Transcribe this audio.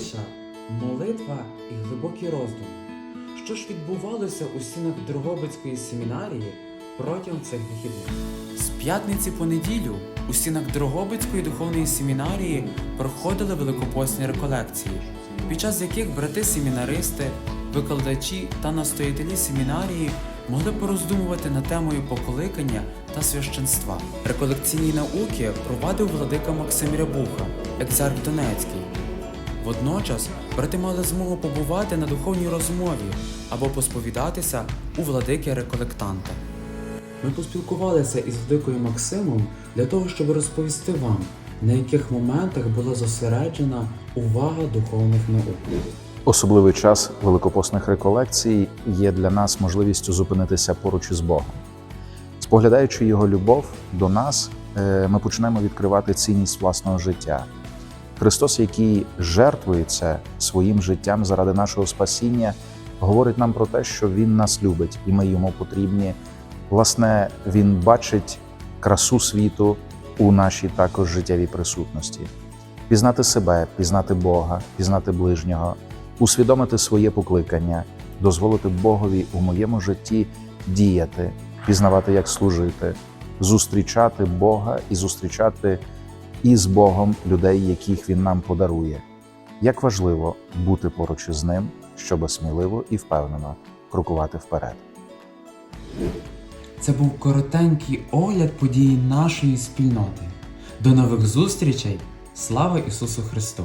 тиша, молитва і глибокі роздуми. Що ж відбувалося у стінах Дрогобицької семінарії протягом цих вихідних? З п'ятниці по неділю у стінах Дрогобицької духовної семінарії проходили великопосні реколекції, під час яких брати-семінаристи, викладачі та настоятелі семінарії могли пороздумувати над темою покликання та священства. Реколекційні науки провадив владика Максим Рябуха, екзарх Донецький. Водночас брати мали змогу побувати на духовній розмові або посповідатися у владики реколектанта. Ми поспілкувалися із владикою Максимом для того, щоб розповісти вам, на яких моментах була зосереджена увага духовних наук. Особливий час великопосних реколекцій є для нас можливістю зупинитися поруч із Богом. Споглядаючи його любов до нас, е, ми почнемо відкривати цінність власного життя. Христос, який жертвується своїм життям заради нашого спасіння, говорить нам про те, що Він нас любить і ми йому потрібні. Власне, Він бачить красу світу у нашій також життєвій присутності. Пізнати себе, пізнати Бога, пізнати ближнього, усвідомити своє покликання, дозволити Богові у моєму житті діяти, пізнавати, як служити, зустрічати Бога і зустрічати із Богом людей, яких Він нам подарує. Як важливо бути поруч із ним, щоб сміливо і впевнено крокувати вперед. Це був коротенький огляд подій нашої спільноти. До нових зустрічей! Слава Ісусу Христу!